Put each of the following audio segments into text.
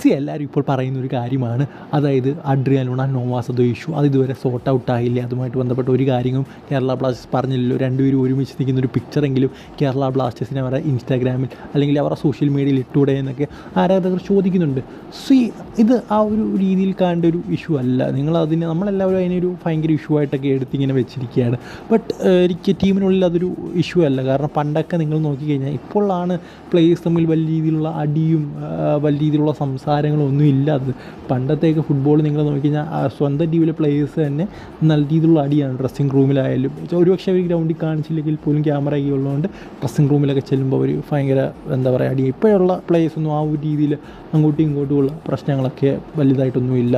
C എല്ലാവരും ഇപ്പോൾ പറയുന്ന ഒരു കാര്യമാണ്. അതായത് അഡ്രിയാലോണ നോവാസതോ ഇഷ്യൂ അത് ഇതുവരെ സോർട്ട് ഔട്ട് ആയില്ല. അതുമായിട്ട് ബന്ധപ്പെട്ട ഒരു കാര്യവും കേരള ബ്ലാസ്റ്റേഴ്സ് പറഞ്ഞില്ലല്ലോ. രണ്ടുപേരും ഒരുമിച്ച് നിൽക്കുന്ന ഒരു പിക്ചറെങ്കിലും കേരള ബ്ലാസ്റ്റേഴ്സിനെ അവരുടെ ഇൻസ്റ്റാഗ്രാമിൽ അല്ലെങ്കിൽ അവരുടെ സോഷ്യൽ മീഡിയയിൽ ഇട്ടൂടെ എന്നൊക്കെ ആരാധകർ ചോദിക്കുന്നുണ്ട്. സി ഇത് ആ ഒരു രീതിയിൽ കാണേണ്ട ഒരു ഇഷ്യൂ അല്ല. നിങ്ങൾ അതിനെ നമ്മളെല്ലാവരും അതിനൊരു ഭയങ്കര ഇഷ്യൂ ആയിട്ടൊക്കെ എടുത്തിങ്ങനെ വെച്ചിരിക്കുകയാണ്. ബട്ട് എനിക്ക് ടീമിനുള്ളിൽ അതൊരു ഇഷ്യൂ അല്ല. കാരണം പണ്ടൊക്കെ നിങ്ങൾ നോക്കിക്കഴിഞ്ഞാൽ ഇപ്പോഴാണ് പ്ലേയേഴ്സ് തമ്മിൽ വലിയ രീതിയിലുള്ള അടിയും വലിയ രീതിയിലുള്ള സംസാരങ്ങളും ഒന്നും ഇല്ലാത്തത്. പണ്ടത്തേക്ക് ഫുട്ബോൾ നിങ്ങൾ നോക്കിക്കഴിഞ്ഞാൽ സ്വന്തം ടീമിലെ പ്ലേയേഴ്സ് തന്നെ നല്ല രീതിയിലുള്ള അടിയാണ് ഡ്രസ്സിങ് റൂമിലായാലും ഒരുപക്ഷെ അവർ ഗ്രൗണ്ടിൽ കാണിച്ചില്ലെങ്കിൽ പോലും ക്യാമറ ഒക്കെ ഉള്ളതുകൊണ്ട് ഡ്രസ്സിങ് റൂമിലൊക്കെ ചെല്ലുമ്പോൾ അവർ ഭയങ്കര എന്താ പറയുക അടി. ഇപ്പോഴുള്ള പ്ലേയേഴ്സൊന്നും ആ ഒരു രീതിയിൽ അങ്ങോട്ടും ഇങ്ങോട്ടുമുള്ള പ്രശ്നങ്ങളൊക്കെ വലുതായിട്ടൊന്നും ഇല്ല.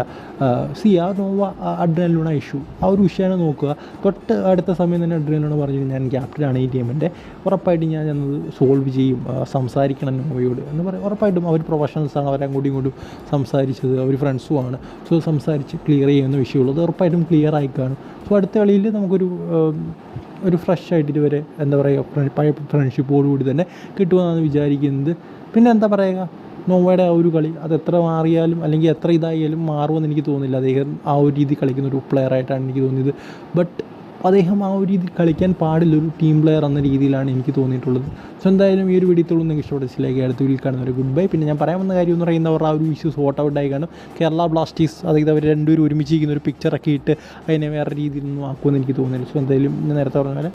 സി ആ നോവ അഡ്രനലൂണ ഇഷ്യൂ ആ ഒരു വിഷയമാണ് നോക്കുക. തൊട്ട് അടുത്ത സമയം തന്നെ അഡ്രനലൂണ പറഞ്ഞു ഞാൻ ക്യാപ്റ്റനാണ് ഈ ടീമിന്റെ ഉറപ്പായിട്ടും ഞാൻ ചെന്നത് സോൾവ് ചെയ്യും സംസാരിക്കണം നോവയോട്. എന്ന് പറയും. ഉറപ്പായിട്ടും അവർ പ്രൊഫഷണൽസാണ് അവരെ അങ്ങോട്ടും ഇങ്ങോട്ടും സംസാരിച്ചത് അവർ ഫ്രണ്ട്സുമാണ്. സോ സംസാരിച്ച് ക്ലിയർ ചെയ്യുന്ന വിഷയമുള്ളത് ഉറപ്പായിട്ടും ക്ലിയർ ആയി കാണും. സോ അടുത്ത കളിയിൽ നമുക്കൊരു ഒരു ഫ്രഷ് ആയിട്ട് ഇതുവരെ എന്താ പറയുക പഴയ ഫ്രണ്ട്ഷിപ്പോടുകൂടി തന്നെ കിട്ടുമെന്നാണ് വിചാരിക്കുന്നത്. പിന്നെ എന്താ പറയുക നോവയുടെ ആ ഒരു കളി അത് എത്ര മാറിയാലും അല്ലെങ്കിൽ എത്ര ഇതായാലും മാറുമെന്ന് എനിക്ക് തോന്നുന്നില്ല. അദ്ദേഹം ആ ഒരു രീതി കളിക്കുന്ന ഒരു പ്ലെയർ ആയിട്ടാണ് എനിക്ക് തോന്നിയത്. ബട്ട് അദ്ദേഹം ആ ഒരു രീതിയിൽ കളിക്കാൻ പാടില്ല. ഒരു ടീം പ്ലെയർ എന്ന രീതിയിലാണ് എനിക്ക് തോന്നിയിട്ടുള്ളത്. സോ എന്തായാലും ഈ ഒരു വീഡിയോത്തോളം നിങ്ങൾക്ക് ഇഷ്ടപ്പെട്ടില്ലെങ്കിൽ അടുത്ത വീട്ടിൽ കാണുന്ന ഒരു ഗുഡ് ബൈ പിന്നെ ഞാൻ പറയാൻ വന്ന കാര്യം എന്ന് പറയുന്നത് പറയുന്നവർ ആ ഒരു ഇഷ്യൂ സോർട്ട് ഔട്ട് ആയി കാണും കേരള ബ്ലാസ്റ്റേഴ്സ് അതായത് അവർ രണ്ടുപേരും ഒരുമിച്ചിരിക്കുന്ന ഒരു പിക്ചറൊക്കെ ഇട്ട് അതിനെ വേറെ രീതിയിലൊന്നും ആക്കുമെന്ന് എനിക്ക് തോന്നുന്നില്ല. സോ എന്തായാലും ഞാൻ നേരത്തെ പറഞ്ഞ പോലെ